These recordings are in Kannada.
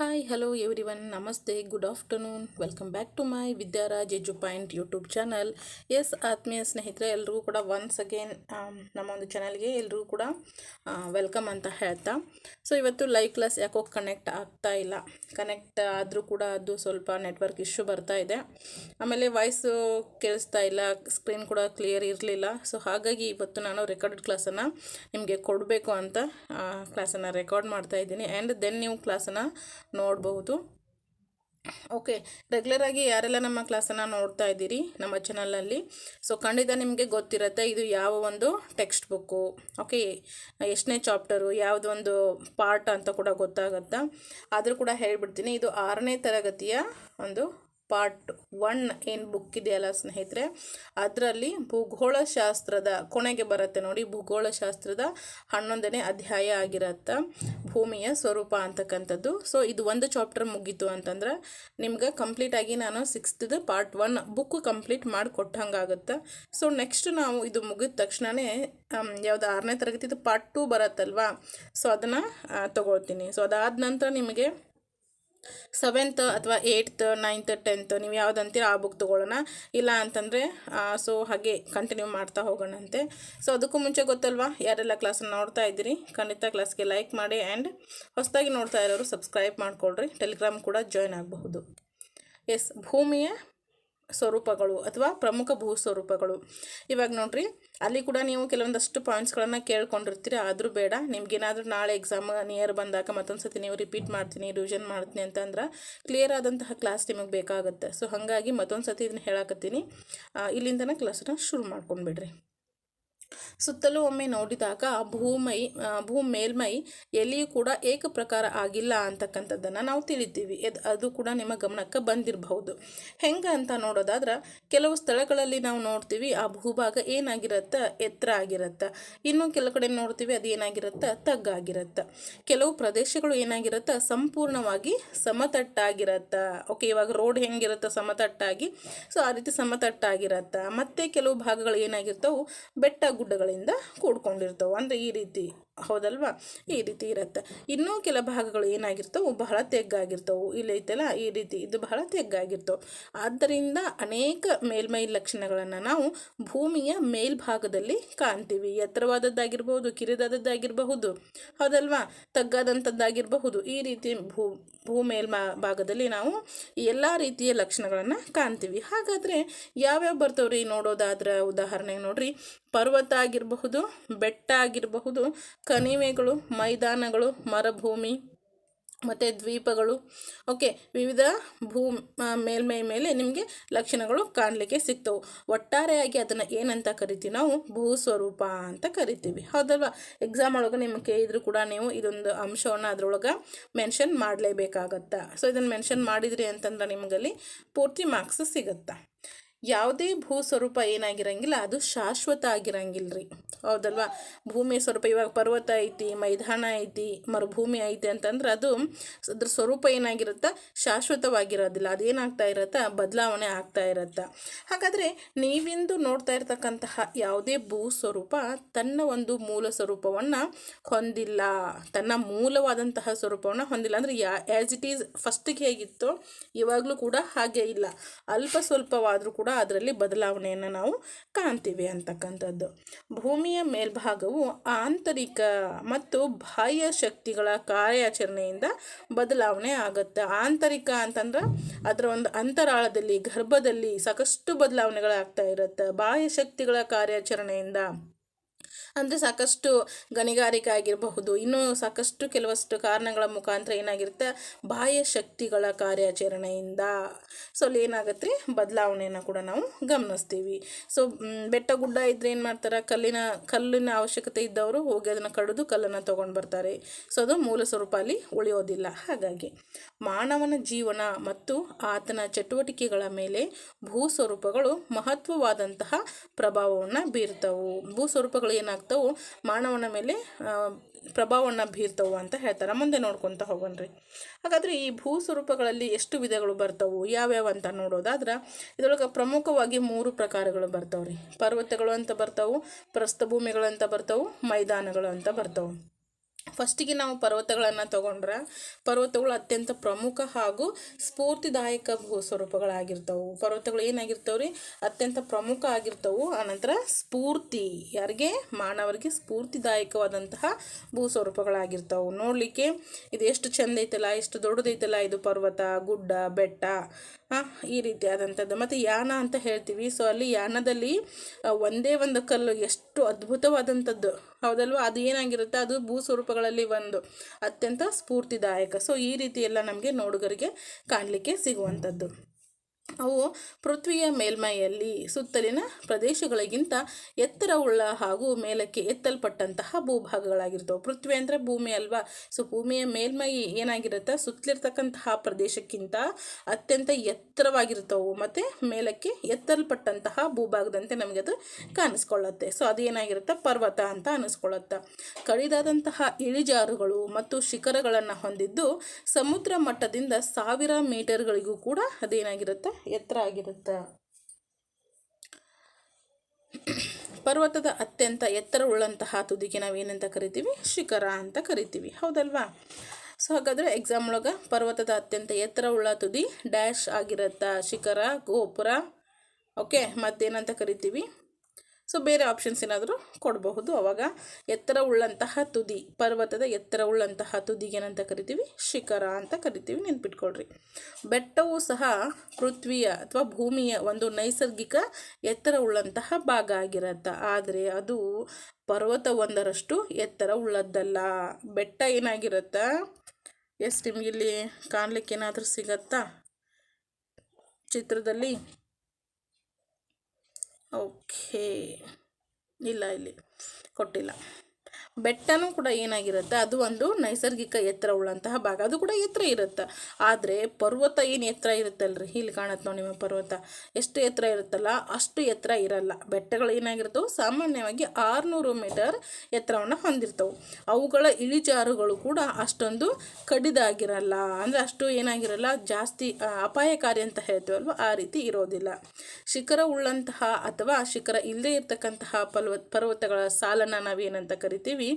ಹಾಯ್ ಹಲೋ ಎವ್ರಿ ಒನ್ ನಮಸ್ತೆ good afternoon welcome back to my Vidyaraj edu point YouTube channel yes ಆತ್ಮೀಯ ಸ್ನೇಹಿತರೆ, ಎಲ್ರಿಗೂ ಕೂಡ ಒನ್ಸ್ ಅಗೇನ್ ನಮ್ಮ ಒಂದು ಚಾನಲ್ಗೆ ಎಲ್ರಿಗೂ ಕೂಡ ವೆಲ್ಕಮ್ ಅಂತ ಹೇಳ್ತಾ. ಸೊ ಇವತ್ತು ಲೈವ್ ಕ್ಲಾಸ್ ಯಾಕೋ ಕನೆಕ್ಟ್ ಆಗ್ತಾ ಇಲ್ಲ. ಕನೆಕ್ಟ್ ಆದರೂ ಕೂಡ ಅದು ಸ್ವಲ್ಪ ನೆಟ್ವರ್ಕ್ ಇಶ್ಯೂ ಬರ್ತಾ ಇದೆ. ಆಮೇಲೆ ವಾಯ್ಸು ಕೇಳಿಸ್ತಾ ಇಲ್ಲ ಸ್ಕ್ರೀನ್ ಕೂಡ ಕ್ಲಿಯರ್ ಇರಲಿಲ್ಲ. ಸೊ ಹಾಗಾಗಿ ಇವತ್ತು ನಾನು ರೆಕಾರ್ಡೆಡ್ ಕ್ಲಾಸನ್ನು ನಿಮಗೆ ಕೊಡಬೇಕು ಅಂತ ಕ್ಲಾಸನ್ನು ರೆಕಾರ್ಡ್ ಮಾಡ್ತಾ ಇದ್ದೀನಿ. ಆ್ಯಂಡ್ ದೆನ್ ನೀವು ಕ್ಲಾಸನ್ನು ನೋಡಬಹುದು ಓಕೆ ರೆಗ್ಯುಲರಾಗಿ ಯಾರೆಲ್ಲ ನಮ್ಮ ಕ್ಲಾಸನ್ನು ನೋಡ್ತಾ ಇದ್ದೀರಿ, ನಮ್ಮ ಚಾನಲಲ್ಲಿ ಸೊ ಖಂಡಿತ ನಿಮಗೆ ಗೊತ್ತಿರುತ್ತೆ ಇದು ಯಾವ ಒಂದು ಟೆಕ್ಸ್ಟ್ ಬುಕ್ಕು ಓಕೆ, ಎಷ್ಟನೇ ಚಾಪ್ಟರು ಯಾವುದೊಂದು ಪಾರ್ಟ್ ಅಂತ ಕೂಡ ಗೊತ್ತಾಗುತ್ತಾ? ಆದರೂ ಕೂಡ ಹೇಳಿಬಿಡ್ತೀನಿ, ಇದು ಆರನೇ ತರಗತಿಯ ಒಂದು ಪಾರ್ಟ್ ಒನ್ ಏನು ಬುಕ್ ಇದೆಯಲ್ಲ ಸ್ನೇಹಿತರೆ, ಅದರಲ್ಲಿ ಭೂಗೋಳಶಾಸ್ತ್ರದ ಕೊನೆಗೆ ಬರುತ್ತೆ ನೋಡಿ, ಭೂಗೋಳಶಾಸ್ತ್ರದ ಹನ್ನೊಂದನೇ ಅಧ್ಯಾಯ ಆಗಿರತ್ತೆ ಭೂಮಿಯ ಸ್ವರೂಪ ಅಂತಕ್ಕಂಥದ್ದು. ಸೊ ಇದು ಒಂದು ಚಾಪ್ಟರ್ ಮುಗೀತು ಅಂತಂದ್ರೆ, ನಿಮ್ಗೆ ಕಂಪ್ಲೀಟಾಗಿ ನಾನು ಸಿಕ್ಸ್ತ್ದು ಪಾರ್ಟ್ ಒನ್ ಬುಕ್ ಕಂಪ್ಲೀಟ್ ಮಾಡಿ ಕೊಟ್ಟಂಗಾಗುತ್ತೆ ಸೊ ನೆಕ್ಸ್ಟ್ ನಾವು ಇದು ಮುಗಿದ ತಕ್ಷಣವೇ ಯಾವುದು ಆರನೇ ತರಗತಿದು ಪಾರ್ಟ್ ಟೂ ಬರುತ್ತಲ್ವಾ? ಸೊ ಅದನ್ನು ತಗೊಳ್ತೀನಿ. ಸೊ ಅದಾದ ನಂತರ ನಿಮಗೆ ಸೆವೆಂತ್ ಅಥವಾ ಏಯ್ತ್, ನೈನ್ತ್, ಟೆಂತ್ ನೀವು ಯಾವುದಂತೀರ ಆ ಬುಕ್ ತೊಗೊಳ್ಳೋಣ. ಇಲ್ಲ ಅಂತಂದರೆ ಸೊ ಹಾಗೆ ಕಂಟಿನ್ಯೂ ಮಾಡ್ತಾ ಹೋಗೋಣಂತೆ. ಸೊ ಅದಕ್ಕೂ ಮುಂಚೆ ಗೊತ್ತಲ್ವಾ, ಯಾರೆಲ್ಲ ಕ್ಲಾಸನ್ನು ನೋಡ್ತಾ ಇದ್ದೀರಿ, ಖಂಡಿತ ಕ್ಲಾಸ್ಗೆ ಲೈಕ್ ಮಾಡಿ ಆ್ಯಂಡ್ ಹೊಸದಾಗಿ ನೋಡ್ತಾ ಇರೋರು ಸಬ್ಸ್ಕ್ರೈಬ್ ಮಾಡಿಕೊಳ್ಳ್ರಿ ಟೆಲಿಗ್ರಾಮ್ ಕೂಡ ಜಾಯ್ನ್ ಆಗಬಹುದು. ಎಸ್ ಭೂಮಿಯ ಸ್ವರೂಪಗಳು ಅಥವಾ ಪ್ರಮುಖ ಭೂ ಸ್ವರೂಪಗಳು. ಇವಾಗ ನೋಡ್ರಿ, ಅಲ್ಲಿ ಕೂಡ ನೀವು ಕೆಲವೊಂದಷ್ಟು ಪಾಯಿಂಟ್ಸ್ಗಳನ್ನು ಕೇಳ್ಕೊಂಡಿರ್ತೀರಿ. ಆದರೂ ಬೇಡ, ನಿಮ್ಗೇನಾದರೂ ನಾಳೆ ಎಕ್ಸಾಮ್ ನಿಯರ್ ಬಂದಾಗ ಮತ್ತೊಂದು ಸತಿ ನೀವು ರಿಪೀಟ್ ಮಾಡ್ತೀನಿ ರಿವಿಷನ್ ಮಾಡ್ತೀನಿ ಅಂತಂದ್ರೆ ಕ್ಲಿಯರ್ ಆದಂತಹ ಕ್ಲಾಸ್ ನಿಮಗೆ ಬೇಕಾಗುತ್ತೆ. ಸೊ ಹಾಗಾಗಿ ಮತ್ತೊಂದು ಸತಿ ಇದನ್ನ ಹೇಳಾಕತ್ತೀನಿ. ಇಲ್ಲಿಂದನೇ ಕ್ಲಾಸನ್ನ ಶುರು ಮಾಡ್ಕೊಂಡ್ಬಿಡ್ರಿ. ಸುತ್ತಲೂ ಒಮ್ಮೆ ನೋಡಿದಾಗ ಭೂಮೈ ಭೂ ಮೇಲ್ಮೈ ಎಲ್ಲಿಯೂ ಕೂಡ ಏಕ ಪ್ರಕಾರ ಆಗಿಲ್ಲ ಅಂತಕ್ಕಂಥದ್ದನ್ನು ನಾವು ತಿಳಿತೀವಿ ಅದು ಕೂಡ ನಿಮ್ಮ ಗಮನಕ್ಕೆ ಬಂದಿರಬಹುದು. ಹೆಂಗೆ ಅಂತ ನೋಡೋದಾದ್ರೆ, ಕೆಲವು ಸ್ಥಳಗಳಲ್ಲಿ ನಾವು ನೋಡ್ತೀವಿ, ಆ ಭೂಭಾಗ ಏನಾಗಿರುತ್ತೆ, ಎತ್ತರ ಆಗಿರುತ್ತೆ. ಇನ್ನು ಕೆಲವು ಕಡೆ ನೋಡ್ತೀವಿ, ಅದು ಏನಾಗಿರುತ್ತೆ, ತಗ್ಗಾಗಿರುತ್ತೆ. ಕೆಲವು ಪ್ರದೇಶಗಳು ಏನಾಗಿರುತ್ತೆ, ಸಂಪೂರ್ಣವಾಗಿ ಸಮತಟ್ಟಾಗಿರುತ್ತೆ. ಓಕೆ, ಇವಾಗ ರೋಡ್ ಹೆಂಗಿರುತ್ತೆ, ಸಮತಟ್ಟಾಗಿ. ಸೊ, ಆ ರೀತಿ ಸಮತಟ್ಟಾಗಿರುತ್ತೆ. ಮತ್ತೆ ಕೆಲವು ಭಾಗಗಳು ಏನಾಗಿರ್ತವೆ, ಬೆಟ್ಟ ಗುಡ್ಡಗಳಿಂದ ಕೂಡ್ಕೊಂಡಿರ್ತವೆ. ಅಂದರೆ ಈ ರೀತಿ ಹೌದಲ್ವಾ? ಈ ರೀತಿ ಇರುತ್ತೆ. ಇನ್ನೂ ಕೆಲ ಭಾಗಗಳು ಏನಾಗಿರ್ತವೆ ಬಹಳ ತೆಗ್ಗಾಗಿರ್ತವೆ. ಇಲ್ಲಿ ಐತಲ್ಲ ಈ ರೀತಿ ಇದು ಬಹಳ ತೆಗ್ಗಾಗಿರ್ತವೆ. ಆದ್ದರಿಂದ ಅನೇಕ ಮೇಲ್ಮೈ ಲಕ್ಷಣಗಳನ್ನು ನಾವು ಭೂಮಿಯ ಮೇಲ್ಭಾಗದಲ್ಲಿ ಕಾಣ್ತೀವಿ. ಎತ್ತರವಾದದ್ದಾಗಿರ್ಬಹುದು ಕಿರಿದಾದದ್ದಾಗಿರಬಹುದು, ಹೌದಲ್ವಾ? ತಗ್ಗಾದಂಥದ್ದಾಗಿರಬಹುದು. ಈ ರೀತಿ ಭೂ ಭೂ ಮೇಲ್ಮಾ ಭಾಗದಲ್ಲಿ ನಾವು ಎಲ್ಲ ರೀತಿಯ ಲಕ್ಷಣಗಳನ್ನು ಕಾಣ್ತೀವಿ. ಹಾಗಾದರೆ ಯಾವ್ಯಾವ ಬರ್ತವ್ರಿ? ನೋಡೋದಾದ್ರೆ ಉದಾಹರಣೆಗೆ ನೋಡ್ರಿ. ಪರ್ವತ ಆಗಿರಬಹುದು, ಬೆಟ್ಟ ಆಗಿರಬಹುದು ಕಣಿವೆಗಳು, ಮೈದಾನಗಳು, ಮರುಭೂಮಿ ಮತ್ತು ದ್ವೀಪಗಳು. ಓಕೆ, ವಿವಿಧ ಭೂ ಮೇಲ್ಮೈ ಮೇಲೆ ನಿಮಗೆ ಲಕ್ಷಣಗಳು ಕಾಣಲಿಕ್ಕೆ ಸಿಗ್ತವೆ ಒಟ್ಟಾರೆಯಾಗಿ ಅದನ್ನು ಏನಂತ ಕರಿತೀವಿ ನಾವು? ಭೂ ಸ್ವರೂಪ ಅಂತ ಕರಿತೀವಿ. ಹೌದಲ್ವಾ? ಎಕ್ಸಾಮ್ ಒಳಗೆ ನಿಮಗೆ ಕೇಳಿದ್ರು ಕೂಡ ನೀವು ಇದೊಂದು ಅಂಶವನ್ನು ಅದರೊಳಗೆ ಮೆನ್ಷನ್ ಮಾಡಲೇಬೇಕಾಗತ್ತೆ? ಸೊ ಇದನ್ನು ಮೆನ್ಷನ್ ಮಾಡಿದ್ರಿ ಅಂತಂದ್ರೆ ನಿಮಗಲ್ಲಿ ಪೂರ್ತಿ ಮಾರ್ಕ್ಸ್ ಸಿಗುತ್ತೆ? ಯಾವುದೇ ಭೂ ಸ್ವರೂಪ ಏನಾಗಿರಂಗಿಲ್ಲ, ಅದು ಶಾಶ್ವತ ಆಗಿರಂಗಿಲ್ಲ ರೀ ಹೌದಲ್ವಾ? ಭೂಮಿ ಸ್ವರೂಪ ಇವಾಗ ಪರ್ವತ ಐತಿ, ಮೈದಾನ ಐತಿ, ಮರುಭೂಮಿ ಐತಿ ಅಂತಂದ್ರೆ ಅದು ಅದ್ರ ಸ್ವರೂಪ ಏನಾಗಿರುತ್ತೆ? ಶಾಶ್ವತವಾಗಿರೋದಿಲ್ಲ. ಅದೇನಾಗ್ತಾ ಇರತ್ತೆ? ಬದಲಾವಣೆ ಆಗ್ತಾ ಇರತ್ತೆ. ಹಾಗಾದರೆ ನೀವಿಂದು ನೋಡ್ತಾ ಇರ್ತಕ್ಕಂತಹ ಯಾವುದೇ ಭೂ ಸ್ವರೂಪ ತನ್ನ ಒಂದು ಮೂಲ ಸ್ವರೂಪವನ್ನು ಹೊಂದಿಲ್ಲ. ತನ್ನ ಮೂಲವಾದಂತಹ ಸ್ವರೂಪವನ್ನು ಹೊಂದಿಲ್ಲ. ಅಂದರೆ ಯಾ ಆ್ಯಸ್ ಇಟ್ ಈಸ್ ಫಸ್ಟಿಗೆ ಹೇಗಿತ್ತು, ಇವಾಗಲೂ ಕೂಡ ಹಾಗೆ ಇಲ್ಲ. ಅಲ್ಪ ಸ್ವಲ್ಪವಾದರೂ ಕೂಡ ಅದರಲ್ಲಿ ಬದಲಾವಣೆಯನ್ನು ನಾವು ಕಾಣ್ತೀವಿ ಅಂತಕ್ಕಂಥದ್ದು. ಭೂಮಿಯ ಮೇಲ್ಭಾಗವು ಆಂತರಿಕ ಮತ್ತು ಬಾಹ್ಯ ಶಕ್ತಿಗಳ ಕಾರ್ಯಾಚರಣೆಯಿಂದ ಬದಲಾವಣೆ ಆಗುತ್ತೆ. ಆಂತರಿಕ ಅಂತಂದ್ರೆ ಅದರ ಒಂದು ಅಂತರಾಳದಲ್ಲಿ, ಗರ್ಭದಲ್ಲಿ ಸಾಕಷ್ಟು ಬದಲಾವಣೆಗಳಾಗ್ತಾ ಇರುತ್ತೆ. ಬಾಹ್ಯ ಶಕ್ತಿಗಳ ಕಾರ್ಯಾಚರಣೆಯಿಂದ. ಅಂದರೆ ಸಾಕಷ್ಟು ಗಣಿಗಾರಿಕೆ ಆಗಿರಬಹುದು. ಇನ್ನೂ ಸಾಕಷ್ಟು ಕೆಲವಷ್ಟು ಕಾರಣಗಳ ಮುಖಾಂತರ ಏನಾಗಿರುತ್ತೆ? ಬಾಹ್ಯ ಶಕ್ತಿಗಳ ಕಾರ್ಯಾಚರಣೆಯಿಂದ. ಸೊ ಅಲ್ಲಿ ಏನಾಗುತ್ತೆ ಬದಲಾವಣೆಯನ್ನು ಕೂಡ ನಾವು ಗಮನಿಸ್ತೀವಿ. ಸೊ ಬೆಟ್ಟ ಗುಡ್ಡ ಇದ್ರೆ ಏನು ಮಾಡ್ತಾರೆ? ಕಲ್ಲಿನ ಕಲ್ಲಿನ ಅವಶ್ಯಕತೆ ಇದ್ದವರು ಹೋಗಿ ಅದನ್ನು ಕಡಿದು ಕಲ್ಲನ್ನು ತೊಗೊಂಡು ಬರ್ತಾರೆ. ಸೊ ಅದು ಮೂಲ ಸ್ವರೂಪ ಅಲ್ಲಿ ಉಳಿಯೋದಿಲ್ಲ. ಹಾಗಾಗಿ ಮಾನವನ ಜೀವನ ಮತ್ತು ಆತನ ಚಟುವಟಿಕೆಗಳ ಮೇಲೆ ಭೂ ಸ್ವರೂಪಗಳು ಮಹತ್ವವಾದಂತಹ ಪ್ರಭಾವವನ್ನು ಬೀರ್ತವು. ಭೂ ಸ್ವರೂಪಗಳು ಏನಾಗ್ತವು? ಮಾನವನ ಮೇಲೆ ಪ್ರಭಾವವನ್ನು ಬೀರ್ತವು ಅಂತ ಹೇಳ್ತಾರೆ. ಮುಂದೆ ನೋಡ್ಕೊತ ಹೋಗೋಣ್ರಿ. ಹಾಗಾದರೆ ಈ ಭೂ ಸ್ವರೂಪಗಳಲ್ಲಿ ಎಷ್ಟು ವಿಧಗಳು ಬರ್ತವು? ಯಾವ್ಯಾವ ಅಂತ ನೋಡೋದಾದ್ರೆ, ಇದರೊಳಗೆ ಪ್ರಮುಖವಾಗಿ ಮೂರು ಪ್ರಕಾರಗಳು ಬರ್ತಾವೆ ಪರ್ವತಗಳು ಅಂತ ಬರ್ತಾವು, ಪ್ರಸ್ಥಭೂಮಿಗಳು ಅಂತ ಬರ್ತಾವು, ಮೈದಾನಗಳು ಅಂತ ಬರ್ತಾವೆ. ಫಸ್ಟಿಗೆ ನಾವು ಪರ್ವತಗಳನ್ನು ತಗೊಂಡ್ರೆ ಪರ್ವತಗಳು ಅತ್ಯಂತ ಪ್ರಮುಖ ಹಾಗೂ ಸ್ಫೂರ್ತಿದಾಯಕ ಭೂ ಸ್ವರೂಪಗಳಾಗಿರ್ತವೆ. ಪರ್ವತಗಳು ಏನಾಗಿರ್ತವೆ ರೀ ಅತ್ಯಂತ ಪ್ರಮುಖ ಆಗಿರ್ತವೆ. ಆನಂತರ ಸ್ಫೂರ್ತಿ, ಯಾರಿಗೆ? ಮಾನವರಿಗೆ ಸ್ಫೂರ್ತಿದಾಯಕವಾದಂತಹ ಭೂ ಸ್ವರೂಪಗಳಾಗಿರ್ತವೆ. ನೋಡಲಿಕ್ಕೆ ಇದು ಎಷ್ಟು ಚೆಂದ ಐತಲ್ಲ, ಎಷ್ಟು ದೊಡ್ಡದೈತಲ್ಲ ಇದು ಪರ್ವತ, ಗುಡ್ಡ, ಬೆಟ್ಟ. ಈ ರೀತಿಯಾದಂಥದ್ದು ಮತ್ತು ಯಾನ ಅಂತ ಹೇಳ್ತೀವಿ. ಸೊ ಅಲ್ಲಿ ಯಾನದಲ್ಲಿ ಒಂದೇ ಒಂದು ಕಲ್ಲು ಎಷ್ಟು ಅದ್ಭುತವಾದಂಥದ್ದು. ಹೌದಲ್ವಾ? ಅದು ಏನಾಗಿರುತ್ತೆ? ಅದು ಭೂ ಸ್ವರೂಪಗಳಲ್ಲಿ ಒಂದು ಅತ್ಯಂತ ಸ್ಫೂರ್ತಿದಾಯಕ. ಸೊ ಈ ರೀತಿ ಎಲ್ಲ ನಮಗೆ ನೋಡುಗರಿಗೆ ಕಾಣಲಿಕ್ಕೆ ಸಿಗುವಂಥದ್ದು. ಅವು ಪೃಥ್ವಿಯ ಮೇಲ್ಮೈಯಲ್ಲಿ ಸುತ್ತಲಿನ ಪ್ರದೇಶಗಳಿಗಿಂತ ಎತ್ತರವುಳ್ಳ ಹಾಗೂ ಮೇಲಕ್ಕೆ ಎತ್ತಲ್ಪಟ್ಟಂತಹ ಭೂಭಾಗಗಳಾಗಿರ್ತವೆ. ಪೃಥ್ವಿ ಅಂದರೆ ಭೂಮಿ ಅಲ್ವಾ? ಸೊ ಭೂಮಿಯ ಮೇಲ್ಮೈ ಏನಾಗಿರುತ್ತೆ? ಸುತ್ತಲಿರ್ತಕ್ಕಂತಹ ಪ್ರದೇಶಕ್ಕಿಂತ ಅತ್ಯಂತ ಎತ್ತರವಾಗಿರ್ತವೆ. ಮತ್ತು ಮೇಲಕ್ಕೆ ಎತ್ತಲ್ಪಟ್ಟಂತಹ ಭೂಭಾಗದಂತೆ ನಮಗೆ ಅದು ಕಾಣಿಸ್ಕೊಳ್ಳುತ್ತೆ. ಸೊ ಅದು ಏನಾಗಿರುತ್ತೆ? ಪರ್ವತ ಅಂತ ಅನಿಸ್ಕೊಳ್ಳುತ್ತೆ. ಕಡಿದಾದಂತಹ ಇಳಿಜಾರುಗಳು ಮತ್ತು ಶಿಖರಗಳನ್ನು ಹೊಂದಿದ್ದು ಸಮುದ್ರ ಮಟ್ಟದಿಂದ ಸಾವಿರ ಮೀಟರ್ಗಳಿಗೂ ಕೂಡ ಅದೇನಾಗಿರುತ್ತೆ? ಎತ್ತರ ಆಗಿರುತ್ತೆ? ಪರ್ವತದ ಅತ್ಯಂತ ಎತ್ತರವುಳ್ಳಂತಹ ತುದಿಗೆ ನಾವು ಏನಂತ ಕರಿತೀವಿ? ಶಿಖರ ಅಂತ ಕರಿತೀವಿ. ಹೌದಲ್ವಾ? ಸೊ ಹಾಗಾದರೆ ಎಕ್ಸಾಮ್ ಒಳಗೆ ಪರ್ವತದ ಅತ್ಯಂತ ಎತ್ತರವುಳ್ಳ ತುದಿ ಡ್ಯಾಶ್ ಆಗಿರುತ್ತಾ? ಶಿಖರ, ಗೋಪುರ. ಓಕೆ ಮತ್ತೇನಂತ ಕರಿತೀವಿ? ಸೊ ಬೇರೆ ಆಪ್ಷನ್ಸ್ ಏನಾದರೂ ಕೊಡಬಹುದು. ಅವಾಗ ಎತ್ತರ ಉಳ್ಳಂತಹ ತುದಿ, ಪರ್ವತದ ಎತ್ತರ ಉಳ್ಳಂತಹ ತುದಿಗೆ ಏನಂತ ಕರಿತೀವಿ? ಶಿಖರ ಅಂತ ಕರಿತೀವಿ. ನೆನ್ಪಿಟ್ಕೊಳ್ರಿ. ಬೆಟ್ಟವು ಸಹ ಪೃಥ್ವಿಯ ಅಥವಾ ಭೂಮಿಯ ಒಂದು ನೈಸರ್ಗಿಕ ಎತ್ತರ ಉಳ್ಳಂತಹ ಭಾಗ ಆಗಿರತ್ತೆ. ಆದರೆ ಅದು ಪರ್ವತ ಒಂದರಷ್ಟು ಎತ್ತರ ಉಳ್ಳದ್ದಲ್ಲ. ಬೆಟ್ಟ ಏನಾಗಿರುತ್ತಾ? ಎಸ್ ನಿಮಗಿಲ್ಲಿ ಕಾಣಲಿಕ್ಕೆ ಏನಾದರೂ ಸಿಗತ್ತಾ? ಚಿತ್ರದಲ್ಲಿ? ಓಕೆ ಇಲ್ಲ ಇಲ್ಲಿ ಕೊಟ್ಟಿಲ್ಲ. ಬೆಟ್ಟನೂ ಕೂಡ ಏನಾಗಿರುತ್ತೆ, ಅದು ಒಂದು ನೈಸರ್ಗಿಕ ಎತ್ತರ ಉಳ್ಳಂತಹ ಭಾಗ. ಅದು ಕೂಡ ಎತ್ತರ ಇರುತ್ತೆ. ಆದರೆ ಪರ್ವತ ಏನು ಎತ್ತರ ಇರುತ್ತಲ್ರಿ? ಇಲ್ಲಿ ಕಾಣತ್ತೆ ನೋಡಿ ನಿಮ್ಮ ಪರ್ವತ. ಎಷ್ಟು ಎತ್ತರ ಇರುತ್ತಲ್ಲ? ಅಷ್ಟು ಎತ್ತರ ಇರಲ್ಲ. ಬೆಟ್ಟಗಳು ಏನಾಗಿರ್ತವೆ? ಸಾಮಾನ್ಯವಾಗಿ ಆರುನೂರು ಮೀಟರ್ ಎತ್ತರವನ್ನು ಹೊಂದಿರ್ತವೆ. ಅವುಗಳ ಇಳಿಜಾರುಗಳು ಕೂಡ ಅಷ್ಟೊಂದು ಕಡಿದಾಗಿರಲ್ಲ. ಅಂದರೆ ಅಷ್ಟು ಏನಾಗಿರಲ್ಲ, ಜಾಸ್ತಿ ಅಪಾಯಕಾರಿ ಅಂತ ಹೇಳ್ತೀವಲ್ವ? ಆ ರೀತಿ ಇರೋದಿಲ್ಲ. ಶಿಖರ ಉಳ್ಳಂತಹ ಅಥವಾ ಶಿಖರ ಇಲ್ಲದೇ ಇರತಕ್ಕಂತಹ ಪರ್ವತ ಪರ್ವತಗಳ ಸಾಲನ್ನು ನಾವೇನಂತ ಕರಿತೀವಿ?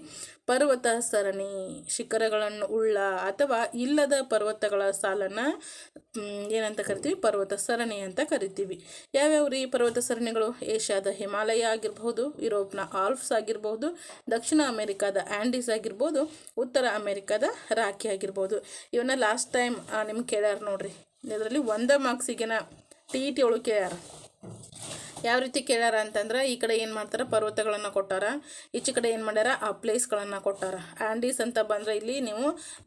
ಪರ್ವತ ಸರಣಿ ಶಿಖರಗಳನ್ನು ಉಳ್ಳ ಅಥವಾ ಇಲ್ಲದ ಪರ್ವತಗಳ ಸಾಲನ್ನ ಏನಂತ ಕರಿತೀವಿ? ಪರ್ವತ ಸರಣಿ ಅಂತ ಕರಿತೀವಿ. ಯಾವ್ಯಾವ ರೀ ಪರ್ವತ ಸರಣಿಗಳು ಏಷ್ಯಾದ ಹಿಮಾಲಯ ಆಗಿರಬಹುದು ಯುರೋಪ್ನ ಆಲ್ಫ್ಸ್ ಆಗಿರಬಹುದು ದಕ್ಷಿಣ ಅಮೆರಿಕಾದ ಆ್ಯಂಡೀಸ್ ಆಗಿರ್ಬೋದು, ಉತ್ತರ ಅಮೆರಿಕಾದ ರಾಖಿ ಆಗಿರ್ಬೋದು. ಇವನ್ನ ಲಾಸ್ಟ್ ಟೈಮ್ ನಿಮ್ಗೆ ಕೇಳ್ಯಾರ ನೋಡ್ರಿ. ಇದರಲ್ಲಿ ಒಂದೇ ಮಾರ್ಕ್ಸಿಗೆನ ಟಿ ಇ ಟಿ ಒಳಗೆ ಕೇಳ್ಯಾರ. ಯಾವ ರೀತಿ ಕೇಳ್ಯಾರ ಅಂತಂದ್ರೆ ಈ ಕಡೆ ಏನು ಮಾಡ್ತಾರೆ? ಪರ್ವತಗಳನ್ನು ಕೊಟ್ಟಾರ. ಈಚೆ ಕಡೆ ಏನು ಮಾಡ್ಯಾರ? ಆ ಪ್ಲೇಸ್ಗಳನ್ನು ಕೊಟ್ಟಾರ. ಆ್ಯಂಡೀಸ್ ಅಂತ ಬಂದರೆ ಇಲ್ಲಿ ನೀವು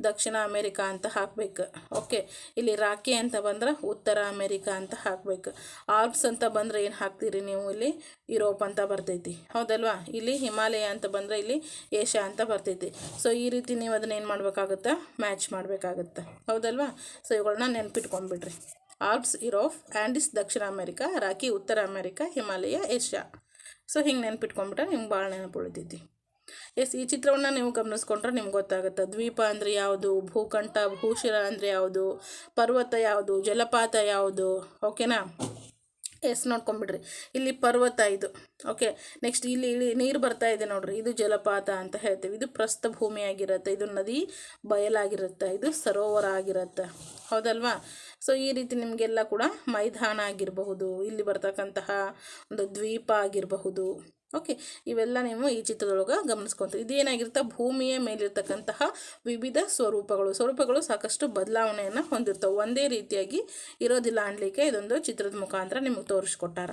ದಕ್ಷಿಣ ಅಮೇರಿಕಾ ಅಂತ ಹಾಕಬೇಕು. ಓಕೆ ಇಲ್ಲಿ ರಾಕಿ ಅಂತ ಬಂದ್ರೆ ಉತ್ತರ ಅಮೇರಿಕಾ ಅಂತ ಹಾಕಬೇಕು. ಆರ್ಬ್ಸ್ ಅಂತ ಬಂದರೆ ಏನು ಹಾಕ್ತೀರಿ ನೀವು ಇಲ್ಲಿ? ಯುರೋಪ್ ಅಂತ ಬರ್ತೈತಿ. ಹೌದಲ್ವಾ? ಇಲ್ಲಿ ಹಿಮಾಲಯ ಅಂತ ಬಂದರೆ ಇಲ್ಲಿ ಏಷ್ಯಾ ಅಂತ ಬರ್ತೈತಿ. ಸೊ ಈ ರೀತಿ ನೀವು ಅದನ್ನ ಏನು ಮಾಡಬೇಕಾಗುತ್ತೆ? ಮ್ಯಾಚ್ ಮಾಡಬೇಕಾಗುತ್ತೆ. ಹೌದಲ್ವಾ? ಸೊ ಇವುಗಳನ್ನ ನೆನ್ಪಿಟ್ಕೊಂಡ್ಬಿಡ್ರಿ ಆಲ್ಪ್ಸ್, ಯುರೋಪ್ ಆ್ಯಂಡಿಸ್ ದಕ್ಷಿಣ ಅಮೆರಿಕಾ ರಾಕಿ ಉತ್ತರ ಅಮೆರಿಕಾ, ಹಿಮಾಲಯ, ಏಷ್ಯಾ. ಸೊ ಹಿಂಗೆ ನೆನ್ಪಿಟ್ಕೊಂಡ್ಬಿಟ್ರೆ ನಿಮ್ಗೆ ಭಾಳ ನೆನಪು ಉಳಿತೈತಿ ಎಸ್, ಈ ಚಿತ್ರವನ್ನು ನೀವು ಗಮನಿಸ್ಕೊಂಡ್ರೆ ನಿಮ್ಗೆ ಗೊತ್ತಾಗುತ್ತೆ. ದ್ವೀಪ ಅಂದರೆ ಯಾವುದು? ಭೂಕಂಠ ಭೂಶಿರ ಅಂದರೆ ಯಾವುದು? ಪರ್ವತ ಯಾವುದು? ಜಲಪಾತ ಯಾವುದು? ಓಕೆನಾ ಎಸ್ ನೋಡ್ಕೊಂಬಿಡ್ರಿ ಇಲ್ಲಿ ಪರ್ವತ ಇದು. ಓಕೆ ನೆಕ್ಸ್ಟ್ ಇಲ್ಲಿ ಇಲ್ಲಿ ನೀರು ಬರ್ತಾ ಇದೆ ನೋಡ್ರಿ. ಇದು ಜಲಪಾತ ಅಂತ ಹೇಳ್ತೀವಿ. ಇದು ಪ್ರಸ್ಥ ಭೂಮಿ ಆಗಿರುತ್ತೆ ಇದು ನದಿ ಬಯಲಾಗಿರುತ್ತೆ. ಇದು ಸರೋವರ ಆಗಿರುತ್ತೆ. ಹೌದಲ್ವಾ? ಸೊ ಈ ರೀತಿ ನಿಮಗೆಲ್ಲ ಕೂಡ ಮೈದಾನ ಆಗಿರಬಹುದು. ಇಲ್ಲಿ ಬರ್ತಕ್ಕಂತಹ ಒಂದು ದ್ವೀಪ ಆಗಿರಬಹುದು. ಓಕೆ, ಇವೆಲ್ಲ ನೀವು ಈ ಚಿತ್ರದೊಳಗೆ ಗಮನಿಸ್ಕೊಂತೀವಿ ಇದೇನಾಗಿರುತ್ತೆ? ಭೂಮಿಯ ಮೇಲಿರ್ತಕ್ಕಂತಹ ವಿವಿಧ ಸ್ವರೂಪಗಳು. ಸ್ವರೂಪಗಳು ಸಾಕಷ್ಟು ಬದಲಾವಣೆಯನ್ನು ಹೊಂದಿರ್ತವೆ. ಒಂದೇ ರೀತಿಯಾಗಿ ಇರೋದಿಲ್ಲ ಅನ್ಲಿಕ್ಕೆ ಇದೊಂದು ಚಿತ್ರದ ಮುಖಾಂತರ ನಿಮಗೆ ತೋರಿಸ್ಕೊಟ್ಟಾರ.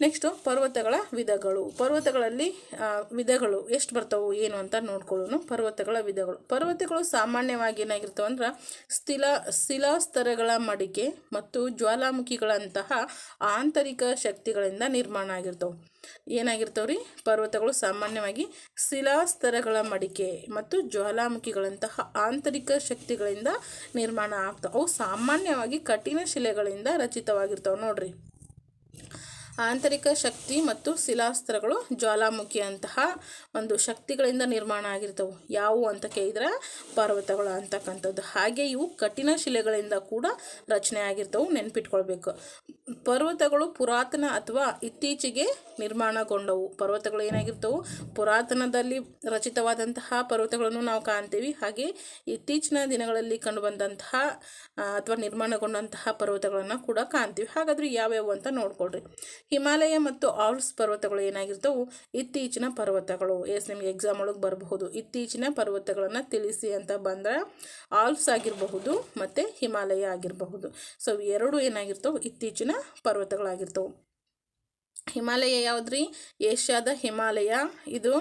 ನೆಕ್ಸ್ಟು ಪರ್ವತಗಳ ವಿಧಗಳು. ಪರ್ವತಗಳಲ್ಲಿ ವಿಧಗಳು ಎಷ್ಟು ಬರ್ತವೆ ಏನು ಅಂತ ನೋಡ್ಕೊಳ್ಳೋಣ. ಪರ್ವತಗಳ ವಿಧಗಳು. ಪರ್ವತಗಳು ಸಾಮಾನ್ಯವಾಗಿ ಏನಾಗಿರ್ತವೆ ಅಂದ್ರೆ, ಸ್ಥಿಲ, ಶಿಲಾಸ್ತರಗಳ ಮಡಿಕೆ ಮತ್ತು ಜ್ವಾಲಾಮುಖಿಗಳಂತಹ ಆಂತರಿಕ ಶಕ್ತಿಗಳಿಂದ ನಿರ್ಮಾಣ ಆಗಿರ್ತವೆ. ಏನಾಗಿರ್ತವೆ ರೀ ಪರ್ವತಗಳು ಸಾಮಾನ್ಯವಾಗಿ ಶಿಲಾಸ್ತರಗಳ ಮಡಿಕೆ ಮತ್ತು ಜ್ವಾಲಾಮುಖಿಗಳಂತಹ ಆಂತರಿಕ ಶಕ್ತಿಗಳಿಂದ ನಿರ್ಮಾಣ ಆಗ್ತವೆ. ಅವು ಸಾಮಾನ್ಯವಾಗಿ ಕಠಿಣ ಶಿಲೆಗಳಿಂದ ರಚಿತವಾಗಿರ್ತವೆ ನೋಡ್ರಿ. ಆಂತರಿಕ ಶಕ್ತಿ ಮತ್ತು ಶಿಲಾಸ್ತ್ರಗಳು ಜ್ವಾಲಾಮುಖಿಯಂತಹ ಒಂದು ಶಕ್ತಿಗಳಿಂದ ನಿರ್ಮಾಣ ಆಗಿರ್ತವೆ. ಯಾವುವು ಅಂತ ಕೇಳಿದ್ರೆ ಪರ್ವತಗಳು ಅಂತಕ್ಕಂಥದ್ದು. ಹಾಗೆ ಇವು ಕಠಿಣ ಶಿಲೆಗಳಿಂದ ಕೂಡ ರಚನೆ ಆಗಿರ್ತವೆ. ನೆನ್ಪಿಟ್ಕೊಳ್ಬೇಕು. ಪರ್ವತಗಳು ಪುರಾತನ ಅಥವಾ ಇತ್ತೀಚೆಗೆ ನಿರ್ಮಾಣಗೊಂಡವು. ಪರ್ವತಗಳು ಏನಾಗಿರ್ತವೆ? ಪುರಾತನದಲ್ಲಿ ರಚಿತವಾದಂತಹ ಪರ್ವತಗಳನ್ನು ನಾವು ಕಾಣ್ತೀವಿ. ಹಾಗೆ ಇತ್ತೀಚಿನ ದಿನಗಳಲ್ಲಿ ಕಂಡುಬಂದಂತಹ ಅಥವಾ ನಿರ್ಮಾಣಗೊಂಡಂತಹ ಪರ್ವತಗಳನ್ನು ಕೂಡ ಕಾಣ್ತೀವಿ. ಹಾಗಾದ್ರೆ ಯಾವ್ಯಾವು ಅಂತ ನೋಡ್ಕೊಳ್ರಿ. ಹಿಮಾಲಯ ಮತ್ತು ಆಲ್ಪ್ಸ್ ಪರ್ವತಗಳು ಏನಾಗಿರ್ತವು? ಇತ್ತೀಚಿನ ಪರ್ವತಗಳು. ಎಸ್, ನಿಮಗೆ ಎಕ್ಸಾಮ್ ಒಳಗೆ ಬರಬಹುದು. ಇತ್ತೀಚಿನ ಪರ್ವತಗಳನ್ನು ತಿಳಿಸಿ ಅಂತ ಬಂದ್ರೆ ಆಲ್ಪ್ಸ್ ಆಗಿರಬಹುದು ಮತ್ತು ಹಿಮಾಲಯ ಆಗಿರಬಹುದು. ಸೊ ಎರಡು ಏನಾಗಿರ್ತವೆ? ಇತ್ತೀಚಿನ ಪರ್ವತಗಳಾಗಿರ್ತವೆ. ಹಿಮಾಲಯ ಯಾವುದ್ರಿ? ಏಷ್ಯಾದ ಹಿಮಾಲಯ. ಇದು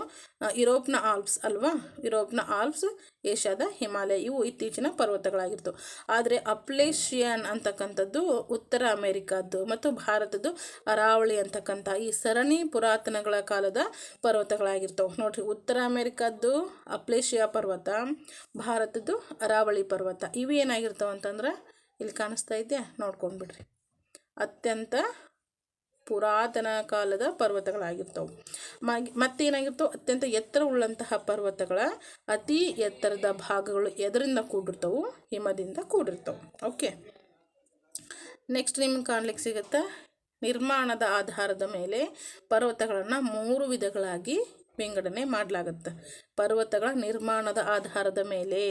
ಯುರೋಪ್ನ ಆಲ್ಪ್ಸ್ ಅಲ್ವಾ? ಯುರೋಪ್ನ ಆಲ್ಪ್ಸ್, ಏಷ್ಯಾದ ಹಿಮಾಲಯ. ಇವು ಇತ್ತೀಚಿನ ಪರ್ವತಗಳಾಗಿರ್ತವೆ ಆದರೆ ಅಪ್ಲೇಷಿಯನ್ ಅಂತಕ್ಕಂಥದ್ದು ಉತ್ತರ ಅಮೇರಿಕಾದ್ದು ಮತ್ತು ಭಾರತದ್ದು ಅರಾವಳಿ ಅಂತಕ್ಕಂಥ ಈ ಸರಣಿ ಪುರಾತನಗಳ ಕಾಲದ ಪರ್ವತಗಳಾಗಿರ್ತವೆ. ನೋಡಿರಿ, ಉತ್ತರ ಅಮೇರಿಕಾದ್ದು ಅಪ್ಲೇಷಿಯಾ ಪರ್ವತ, ಭಾರತದ್ದು ಅರಾವಳಿ ಪರ್ವತ. ಇವು ಏನಾಗಿರ್ತವೆ ಅಂತಂದ್ರೆ ಇಲ್ಲಿ ಕಾಣಿಸ್ತಾ ಇದೆಯಾ? ನೋಡ್ಕೊಂಡ್ಬಿಡ್ರಿ ಅತ್ಯಂತ ಪುರಾತನ ಕಾಲದ ಪರ್ವತಗಳಾಗಿರ್ತವೆ. ಮತ್ತೇನಾಗಿರ್ತವೆ ಅತ್ಯಂತ ಎತ್ತರ ಉಳ್ಳಂತಹ ಪರ್ವತಗಳ ಅತಿ ಎತ್ತರದ ಭಾಗಗಳು ಎದರಿಂದ ಕೂಡಿರ್ತವೆ? ಹಿಮದಿಂದ ಕೂಡಿರ್ತವೆ. ಓಕೆ. ನೆಕ್ಸ್ಟ್ ನಿಮ್ಗೆ ಕಾಣ್ಲಿಕ್ಕೆ ಸಿಗುತ್ತೆ? ನಿರ್ಮಾಣದ ಆಧಾರದ ಮೇಲೆ ಪರ್ವತಗಳನ್ನು ಮೂರು ವಿಧಗಳಾಗಿ ವಿಂಗಡಣೆ ಮಾಡಲಾಗುತ್ತೆ. ಪರ್ವತಗಳ ನಿರ್ಮಾಣದ ಆಧಾರದ ಮೇಲೆ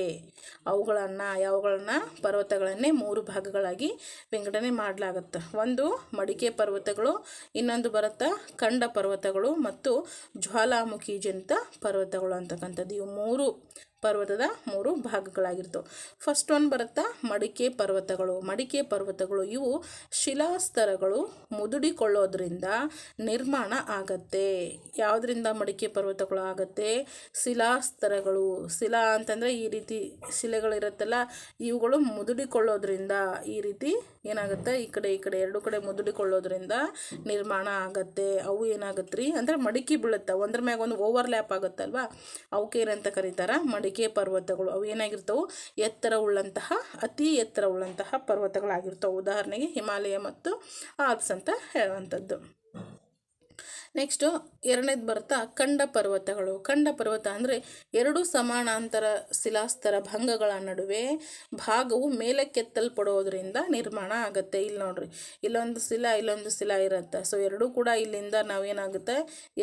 ಅವುಗಳನ್ನು, ಯಾವುಗಳನ್ನ ಪರ್ವತಗಳನ್ನೇ ಮೂರು ಭಾಗಗಳಾಗಿ ವಿಂಗಡಣೆ ಮಾಡಲಾಗುತ್ತೆ. ಒಂದು ಮಡಿಕೆ ಪರ್ವತಗಳು, ಇನ್ನೊಂದು ಬರುತ್ತಾ ಖಂಡ ಪರ್ವತಗಳು ಮತ್ತು ಜ್ವಾಲಾಮುಖಿ ಜನಿತ ಪರ್ವತಗಳು ಅಂತಕ್ಕಂಥದ್ದು. ಇವು ಮೂರು ಪರ್ವತದ ಮೂರು ಭಾಗಗಳಾಗಿರ್ತವೆ. ಫಸ್ಟ್ ಒನ್ ಬರುತ್ತಾ ಮಡಿಕೆ ಪರ್ವತಗಳು. ಮಡಿಕೆ ಪರ್ವತಗಳು ಇವು ಶಿಲಾಸ್ತರಗಳು ಮುದುಡಿಕೊಳ್ಳೋದ್ರಿಂದ ನಿರ್ಮಾಣ ಆಗತ್ತೆ. ಯಾವುದರಿಂದ ಮಡಿಕೆ ಪರ್ವತಗಳು ಆಗತ್ತೆ? ಶಿಲಾಸ್ತರಗಳು. ಶಿಲಾ ಅಂತಂದರೆ ಈ ರೀತಿ ಶಿಲೆಗಳಿರುತ್ತಲ್ಲ, ಇವುಗಳು ಮುದುಡಿಕೊಳ್ಳೋದ್ರಿಂದ ಈ ರೀತಿ ಏನಾಗುತ್ತೆ? ಈ ಕಡೆ ಈ ಕಡೆ, ಎರಡು ಕಡೆ ಮುದುಡಿಕೊಳ್ಳೋದ್ರಿಂದ ನಿರ್ಮಾಣ ಆಗತ್ತೆ. ಅವು ಏನಾಗತ್ತೆ ರೀ ಅಂದರೆ ಮಡಿಕೆ ಬೀಳುತ್ತೆ. ಒಂದ್ರ ಮ್ಯಾಗ ಒಂದು ಓವರ್ಲ್ಯಾಪ್ ಆಗುತ್ತಲ್ವಾ? ಅವಕ್ಕೆ ಏನಂತ ಕರೀತಾರ. ಮಡಿಕೆ ಪರ್ವತಗಳು ಅವು ಏನಾಗಿರ್ತವೆ? ಎತ್ತರವುಳ್ಳಂತಹ ಅತಿ ಎತ್ತರ ಉಳ್ಳಂತಹ ಪರ್ವತಗಳಾಗಿರ್ತವೆ. ಉದಾಹರಣೆಗೆ ಹಿಮಾಲಯ ಮತ್ತು ಆಲ್ಪ್ಸ್ ಅಂತ ಹೇಳುವಂಥದ್ದು. ನೆಕ್ಸ್ಟು ಎರಡನೇದು ಬರ್ತಾ ಖಂಡ ಪರ್ವತಗಳು. ಖಂಡ ಪರ್ವತ ಅಂದರೆ ಎರಡು ಸಮಾನಾಂತರ ಶಿಲಾಸ್ತರ ಭಂಗಗಳ ನಡುವೆ ಭಾಗವು ಮೇಲಕ್ಕೆತ್ತಲ್ಪಡೋದ್ರಿಂದ ನಿರ್ಮಾಣ ಆಗುತ್ತೆ. ಇಲ್ಲಿ ನೋಡ್ರಿ, ಇಲ್ಲೊಂದು ಶಿಲಾ ಇಲ್ಲೊಂದು ಶಿಲಾ ಇರುತ್ತೆ. ಸೊ ಎರಡೂ ಕೂಡ ಇಲ್ಲಿಂದ ನಾವೇನಾಗುತ್ತೆ?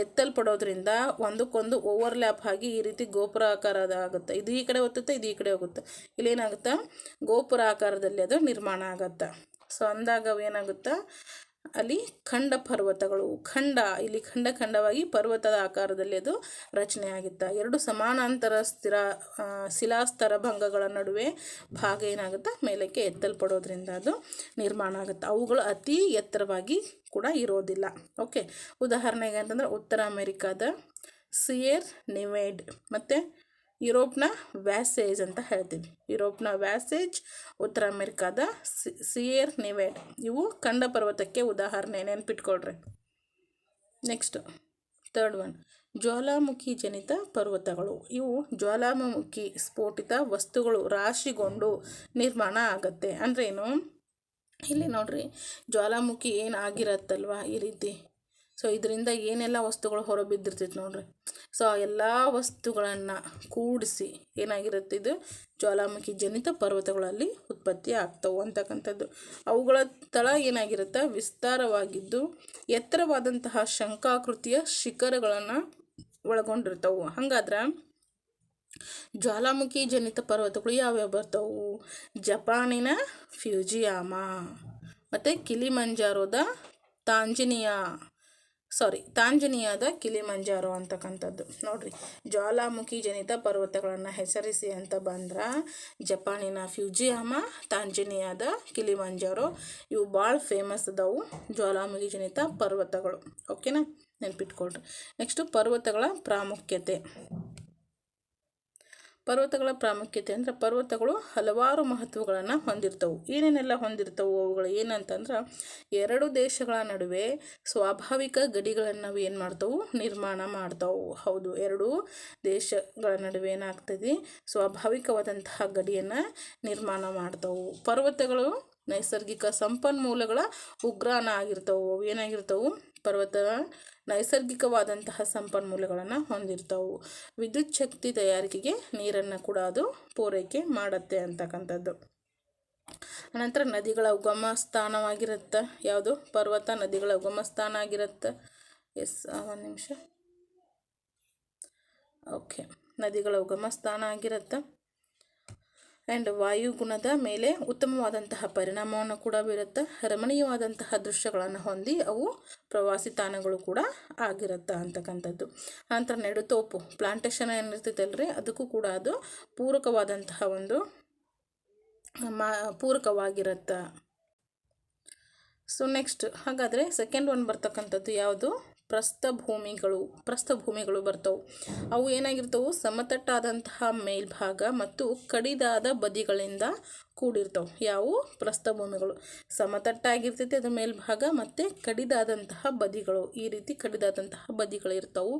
ಎತ್ತಲ್ಪಡೋದ್ರಿಂದ ಒಂದಕ್ಕೊಂದು ಓವರ್ಲ್ಯಾಪ್ ಆಗಿ ಈ ರೀತಿ ಗೋಪುರ ಆಕಾರದ ಆಗುತ್ತೆ. ಇದು ಈ ಕಡೆ ಹೋಗುತ್ತೆ ಇದು ಈ ಕಡೆ ಹೋಗುತ್ತೆ. ಇಲ್ಲೇನಾಗುತ್ತೆ? ಗೋಪುರ ಆಕಾರದಲ್ಲಿ ಅದು ನಿರ್ಮಾಣ ಆಗುತ್ತೆ. ಸೊ ಅಂದಾಗ ಏನಾಗುತ್ತೆ ಅಲ್ಲಿ ಖಂಡ ಪರ್ವತಗಳು. ಖಂಡ, ಇಲ್ಲಿ ಖಂಡ ಖಂಡವಾಗಿ ಪರ್ವತದ ಆಕಾರದಲ್ಲಿ ಅದು ರಚನೆ ಆಗಿತ್ತ ಎರಡು ಸಮಾನಾಂತರ ಸ್ಥಿರ ಶಿಲಾಸ್ತರ ಭಂಗಗಳ ನಡುವೆ ಭಾಗ ಏನಾಗುತ್ತೆ? ಮೇಲಕ್ಕೆ ಎತ್ತಲ್ಪಡೋದ್ರಿಂದ ಅದು ನಿರ್ಮಾಣ ಆಗುತ್ತೆ. ಅವುಗಳು ಅತಿ ಎತ್ತರವಾಗಿ ಕೂಡ ಇರೋದಿಲ್ಲ. ಓಕೆ ಉದಾಹರಣೆಗೆ ಅಂತಂದ್ರೆ ಉತ್ತರ ಅಮೆರಿಕಾದ ಸಿಯರ್ ನಿವೇಡ್ ಮತ್ತು ಯುರೋಪ್ನ ವ್ಯಾಸೇಜ್ ಅಂತ ಹೇಳ್ತೀವಿ. ಯುರೋಪ್ನ ವ್ಯಾಸೇಜ್, ಉತ್ತರ ಅಮೆರಿಕಾದ ಸಿಯೇರ್ ನಿವೇಡ್ ಇವು ಖಂಡ ಪರ್ವತಕ್ಕೆ ಉದಾಹರಣೆ ನೆನ್ಪಿಟ್ಕೊಳ್ರಿ. Next third one. ಜ್ವಾಲಾಮುಖಿ ಜನಿತ ಪರ್ವತಗಳು. ಇವು ಜ್ವಾಲಾಮುಖಿ ಸ್ಫೋಟಿತ ವಸ್ತುಗಳು ರಾಶಿಗೊಂಡು ನಿರ್ಮಾಣ ಆಗತ್ತೆ. ಅಂದ್ರೇನು ಇಲ್ಲಿ ನೋಡ್ರಿ, ಜ್ವಾಲಾಮುಖಿ ಏನು ಆಗಿರತ್ತಲ್ವ ಈ ರೀತಿ? ಸೊ ಇದರಿಂದ ಏನೆಲ್ಲ ವಸ್ತುಗಳು ಹೊರಬಿದ್ದಿರ್ತೈತೆ ನೋಡ್ರಿ. ಸೊ ಎಲ್ಲ ವಸ್ತುಗಳನ್ನು ಕೂಡಿಸಿ ಏನಾಗಿರುತ್ತೆ ಇದು ಜ್ವಾಲಾಮುಖಿ ಜನಿತ ಪರ್ವತಗಳಲ್ಲಿ ಉತ್ಪತ್ತಿ ಆಗ್ತವೆ ಅಂತಕ್ಕಂಥದ್ದು. ಅವುಗಳ ತಳ ಏನಾಗಿರುತ್ತೆ? ವಿಸ್ತಾರವಾಗಿದ್ದು ಎತ್ತರವಾದಂತಹ ಶಂಕಾಕೃತಿಯ ಶಿಖರಗಳನ್ನು ಒಳಗೊಂಡಿರ್ತವೆ. ಹಾಗಾದ್ರೆ ಜ್ವಾಲಾಮುಖಿ ಜನಿತ ಪರ್ವತಗಳು ಯಾವ್ಯಾವ ಬರ್ತವು? ಜಪಾನಿನ ಫ್ಯೂಜಿಯಾಮ, ಮತ್ತು ಕಿಲಿಮಂಜಾರೋದ ತಾಂಜನಿಯಾ ಸಾರಿ, ತಾಂಜನಿಯಾದ ಕಿಲಿಮಂಜಾರೋ ಅಂತಕ್ಕಂಥದ್ದು. ನೋಡ್ರಿ, ಜ್ವಾಲಾಮುಖಿ ಜನಿತ ಪರ್ವತಗಳನ್ನು ಹೆಸರಿಸಿ ಅಂತ ಬಂದ್ರೆ ಜಪಾನಿನ ಫ್ಯೂಜಿಯಾಮ, ತಾಂಜನಿಯಾದ ಕಿಲಿಮಂಜಾರೋ, ಇವು ಭಾಳ ಫೇಮಸ್ ಅದಾವು ಜ್ವಾಲಾಮುಖಿ ಜನಿತ ಪರ್ವತಗಳು. ಓಕೆನಾ ನೆನ್ಪಿಟ್ಕೊಳ್ರಿ. ನೆಕ್ಸ್ಟು ಪರ್ವತಗಳ ಪ್ರಾಮುಖ್ಯತೆ. ಪರ್ವತಗಳ ಪ್ರಾಮುಖ್ಯತೆ ಅಂದರೆ ಪರ್ವತಗಳು ಹಲವಾರು ಮಹತ್ವಗಳನ್ನು ಹೊಂದಿರ್ತವು. ಏನೇನೆಲ್ಲ ಹೊಂದಿರ್ತವು ಅವುಗಳು ಏನಂತಂದ್ರೆ ಎರಡು ದೇಶಗಳ ನಡುವೆ ಸ್ವಾಭಾವಿಕ ಗಡಿಗಳನ್ನು ನಾವು ಏನು ಮಾಡ್ತವು? ನಿರ್ಮಾಣ ಮಾಡ್ತಾವು. ಹೌದು, ಎರಡು ದೇಶಗಳ ನಡುವೆ ಏನಾಗ್ತದೆ? ಸ್ವಾಭಾವಿಕವಾದಂತಹ ಗಡಿಯನ್ನು ನಿರ್ಮಾಣ ಮಾಡ್ತಾವು. ಪರ್ವತಗಳು ನೈಸರ್ಗಿಕ ಸಂಪನ್ಮೂಲಗಳ ಉಗ್ರಾಣ ಆಗಿರ್ತವೆ. ಏನಾಗಿರ್ತವು? ಪರ್ವತ ನೈಸರ್ಗಿಕವಾದಂತಹ ಸಂಪನ್ಮೂಲಗಳನ್ನು ಹೊಂದಿರ್ತವು. ವಿದ್ಯುತ್ ಶಕ್ತಿ ತಯಾರಿಕೆಗೆ ನೀರನ್ನು ಕೂಡ ಅದು ಪೂರೈಕೆ ಮಾಡುತ್ತೆ ಅಂತಕ್ಕಂಥದ್ದು. ಅನಂತರ ನದಿಗಳ ಉಗಮ ಸ್ಥಾನವಾಗಿರುತ್ತೆ ಯಾವುದು? ಪರ್ವತ ನದಿಗಳ ಉಗಮ ಸ್ಥಾನ ಆಗಿರುತ್ತೆ. ಎಸ್ ಒಂದು ನಿಮಿಷ. ಓಕೆ. ನದಿಗಳ ಉಗಮ ಸ್ಥಾನ ಆಗಿರುತ್ತೆ. ಆ್ಯಂಡ್ ವಾಯುಗುಣದ ಮೇಲೆ ಉತ್ತಮವಾದಂತಹ ಪರಿಣಾಮವನ್ನು ಕೂಡ ಬೀರುತ್ತೆ. ರಮಣೀಯವಾದಂತಹ ದೃಶ್ಯಗಳನ್ನು ಹೊಂದಿ ಅವು ಪ್ರವಾಸಿ ತಾಣಗಳು ಕೂಡ ಆಗಿರುತ್ತೆ ಅಂತಕ್ಕಂಥದ್ದು. ನಂತರ ನೆಡುತೋಪು ಪ್ಲಾಂಟೇಶನ್ ಏನಿರ್ತೈತಲ್ರಿ ಅದಕ್ಕೂ ಕೂಡ ಅದು ಪೂರಕವಾದಂತಹ ಒಂದು, ಮಾ, ಪೂರಕವಾಗಿರುತ್ತೆ. ಸೊ ನೆಕ್ಸ್ಟ್ ಹಾಗಾದರೆ ಸೆಕೆಂಡ್ ಒನ್ ಬರ್ತಕ್ಕಂಥದ್ದು ಯಾವುದು? ಪ್ರಸ್ಥಭೂಮಿಗಳು ಪ್ರಸ್ಥಭೂಮಿಗಳು ಬರ್ತವೆ. ಅವು ಏನಾಗಿರ್ತವೆ? ಸಮತಟ್ಟಾದಂತಹ ಮೇಲ್ಭಾಗ ಮತ್ತು ಕಡಿದಾದ ಬದಿಗಳಿಂದ ಕೂಡಿರ್ತವೆ. ಯಾವುವು? ಪ್ರಸ್ಥಭೂಮಿಗಳು. ಸಮತಟ್ಟಾಗಿರ್ತೈತಿ ಅದ್ರ ಮೇಲ್ಭಾಗ ಮತ್ತು ಕಡಿದಾದಂತಹ ಬದಿಗಳು. ಈ ರೀತಿ ಕಡಿದಾದಂತಹ ಬದಿಗಳಿರ್ತವೆ.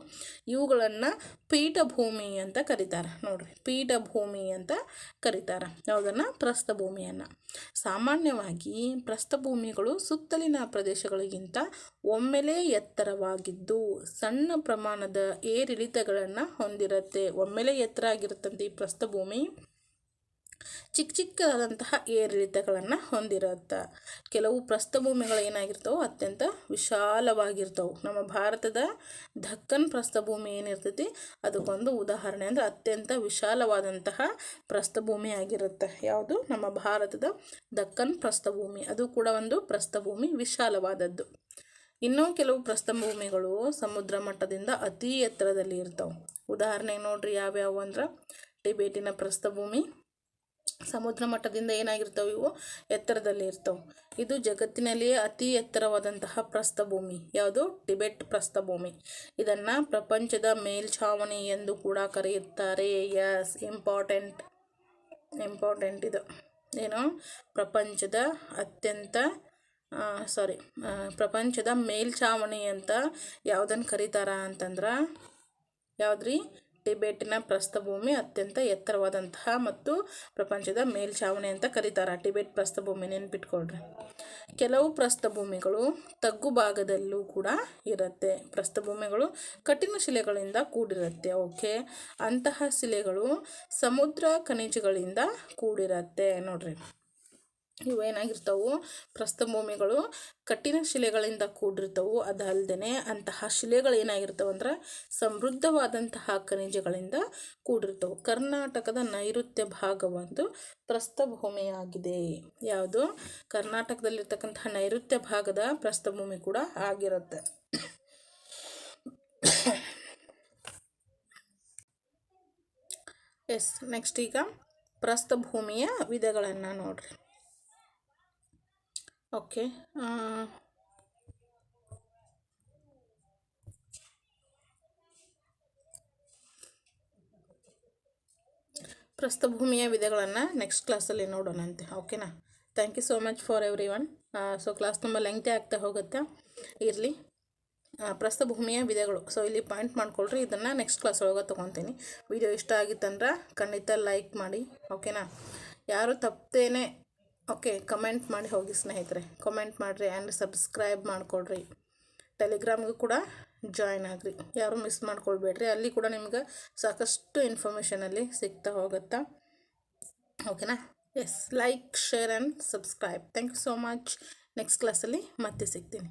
ಇವುಗಳನ್ನು ಪೀಠಭೂಮಿ ಅಂತ ಕರೀತಾರೆ. ನೋಡ್ರಿ, ಪೀಠಭೂಮಿ ಅಂತ ಕರೀತಾರೆ. ಯಾವುದನ್ನು? ಪ್ರಸ್ಥಭೂಮಿಯನ್ನು. ಸಾಮಾನ್ಯವಾಗಿ ಪ್ರಸ್ಥಭೂಮಿಗಳು ಸುತ್ತಲಿನ ಪ್ರದೇಶಗಳಿಗಿಂತ ಒಮ್ಮೆಲೇ ಎತ್ತರವಾಗಿದ್ದು ಸಣ್ಣ ಪ್ರಮಾಣದ ಏರಿಳಿತಗಳನ್ನು ಹೊಂದಿರುತ್ತೆ. ಒಮ್ಮೆಲೆ ಎತ್ತರ ಆಗಿರುತ್ತಂತೆ ಈ ಪ್ರಸ್ಥಭೂಮಿ. ಚಿಕ್ಕ ಚಿಕ್ಕದಾದಂತಹ ಏರಿಳಿತಗಳನ್ನು ಹೊಂದಿರುತ್ತೆ. ಕೆಲವು ಪ್ರಸ್ಥಭೂಮಿಗಳು ಏನಾಗಿರ್ತವೆ ಅತ್ಯಂತ ವಿಶಾಲವಾಗಿರ್ತವೆ. ನಮ್ಮ ಭಾರತದ ದಕ್ಕನ್ ಪ್ರಸ್ಥಭೂಮಿ ಏನಿರ್ತೈತಿ? ಅದಕ್ಕೊಂದು ಉದಾಹರಣೆ ಅಂದರೆ ಅತ್ಯಂತ ವಿಶಾಲವಾದಂತಹ ಪ್ರಸ್ಥಭೂಮಿ ಆಗಿರುತ್ತೆ. ಯಾವುದು? ನಮ್ಮ ಭಾರತದ ದಕ್ಕನ್ ಪ್ರಸ್ಥಭೂಮಿ. ಅದು ಕೂಡ ಒಂದು ಪ್ರಸ್ಥಭೂಮಿ ವಿಶಾಲವಾದದ್ದು. ಇನ್ನೂ ಕೆಲವು ಪ್ರಸ್ಥಭೂಮಿಗಳು ಸಮುದ್ರ ಮಟ್ಟದಿಂದ ಅತಿ ಎತ್ತರದಲ್ಲಿ ಇರ್ತವೆ. ಉದಾಹರಣೆಗೆ ನೋಡ್ರಿ ಯಾವ್ಯಾವು ಅಂದ್ರೆ ಟಿಬೇಟಿನ ಪ್ರಸ್ಥಭೂಮಿ, ಸಮುದ್ರ ಮಟ್ಟದಿಂದ ಏನಾಗಿರ್ತಾವೆ ಇವು? ಎತ್ತರದಲ್ಲಿ ಇರ್ತವೆ. ಇದು ಜಗತ್ತಿನಲ್ಲಿಯೇ ಅತಿ ಎತ್ತರವಾದಂತಹ ಪ್ರಸ್ಥಭೂಮಿ. ಯಾವುದು? ಟಿಬೆಟ್ ಪ್ರಸ್ಥಭೂಮಿ. ಇದನ್ನು ಪ್ರಪಂಚದ ಮೇಲ್ಛಾವಣಿ ಎಂದು ಕೂಡ ಕರೆಯುತ್ತಾರೆ. ಎಸ್ ಇಂಪಾರ್ಟೆಂಟ್ ಇಂಪಾರ್ಟೆಂಟ್ ಇದು. ಏನು? ಪ್ರಪಂಚದ ಅತ್ಯಂತ ಸಾರಿ ಪ್ರಪಂಚದ ಮೇಲ್ಛಾವಣಿ ಅಂತ ಯಾವುದನ್ನು ಕರೀತಾರ ಅಂತಂದ್ರೆ ಯಾವುದ್ರಿ? ಟಿಬೆಟಿನ ಪ್ರಸ್ಥಭೂಮಿ ಅತ್ಯಂತ ಎತ್ತರವಾದಂತಹ ಮತ್ತು ಪ್ರಪಂಚದ ಮೇಲ್ಛಾವಣಿ ಅಂತ ಕರೀತಾರೆ. ಟಿಬೆಟ್ ಪ್ರಸ್ಥಭೂಮಿ ನೆನ್ಪಿಟ್ಕೊಳ್ರಿ. ಕೆಲವು ಪ್ರಸ್ಥಭೂಮಿಗಳು ತಗ್ಗು ಭಾಗದಲ್ಲೂ ಕೂಡ ಇರುತ್ತೆ. ಪ್ರಸ್ಥಭೂಮಿಗಳು ಕಠಿಣ ಶಿಲೆಗಳಿಂದ ಕೂಡಿರುತ್ತೆ, ಓಕೆ? ಅಂತಹ ಶಿಲೆಗಳು ಸಮುದ್ರ ಖನಿಜಗಳಿಂದ ಕೂಡಿರುತ್ತೆ. ನೋಡ್ರಿ. ಇವೇನಾಗಿರ್ತವು ಪ್ರಸ್ಥಭೂಮಿಗಳು ಕಠಿಣ ಶಿಲೆಗಳಿಂದ ಕೂಡಿರ್ತವು. ಅದಲ್ಲದೆ ಅಂತಹ ಶಿಲೆಗಳು ಏನಾಗಿರ್ತವೆ ಅಂದ್ರೆ ಸಮೃದ್ಧವಾದಂತಹ ಖನಿಜಗಳಿಂದ ಕೂಡಿರ್ತವೆ. ಕರ್ನಾಟಕದ ನೈಋತ್ಯ ಭಾಗವೊಂದು ಪ್ರಸ್ಥಭೂಮಿಯಾಗಿದೆ ಯಾವುದು? ಕರ್ನಾಟಕದಲ್ಲಿರ್ತಕ್ಕಂತಹ ನೈಋತ್ಯ ಭಾಗದ ಪ್ರಸ್ಥಭೂಮಿ ಕೂಡ ಆಗಿರುತ್ತೆ. ಎಸ್, ನೆಕ್ಸ್ಟ್ ಈಗ ಪ್ರಸ್ಥಭೂಮಿಯ ವಿಧಗಳನ್ನು ನೋಡ್ರಿ. ಓಕೆ ಪ್ರಸ್ಥಭೂಮಿಯ ವಿಧಗಳನ್ನು ನೆಕ್ಸ್ಟ್ ಕ್ಲಾಸಲ್ಲಿ ನೋಡೋಣಂತೆ ಓಕೆನಾ thank you so much for everyone so class ತುಂಬ ಲೆಂಗ್ತಿ ಆಗ್ತಾ ಹೋಗುತ್ತೆ. ಇರಲಿ. ಪ್ರಸ್ಥಭೂಮಿಯ ವಿಧಗಳು. ಸೊ ಇಲ್ಲಿ ಪಾಯಿಂಟ್ ಮಾಡ್ಕೊಳ್ರಿ, ಇದನ್ನು ನೆಕ್ಸ್ಟ್ ಕ್ಲಾಸ್ ಒಳಗೆ ತೊಗೊತೀನಿ. ವಿಡಿಯೋ ಇಷ್ಟ ಆಗಿತ್ತಂದ್ರೆ ಖಂಡಿತ ಲೈಕ್ ಮಾಡಿ ಓಕೆನಾ ಯಾರು ತಪ್ಪೇನೆ ಓಕೆ ಕಮೆಂಟ್ ಮಾಡಿ ಹೋಗಿ ಸ್ನೇಹಿತರೆ. ಕಮೆಂಟ್ ಮಾಡಿರಿ ಆ್ಯಂಡ್ ಸಬ್ಸ್ಕ್ರೈಬ್ ಮಾಡಿಕೊಡ್ರಿ. ಟೆಲಿಗ್ರಾಮ್ಗೂ ಕೂಡ ಜಾಯ್ನ್ ಆಗಿರಿ. ಯಾರು ಮಿಸ್ ಮಾಡ್ಕೊಳ್ಬೇಡ್ರಿ. ಅಲ್ಲಿ ಕೂಡ ನಿಮ್ಗೆ ಸಾಕಷ್ಟು ಇನ್ಫಾರ್ಮೇಷನಲ್ಲಿ ಸಿಗ್ತಾ ಹೋಗುತ್ತಾ? ಓಕೆನಾ yes like share and subscribe thank you so much next ಕ್ಲಾಸಲ್ಲಿ ಮತ್ತೆ ಸಿಗ್ತೀನಿ.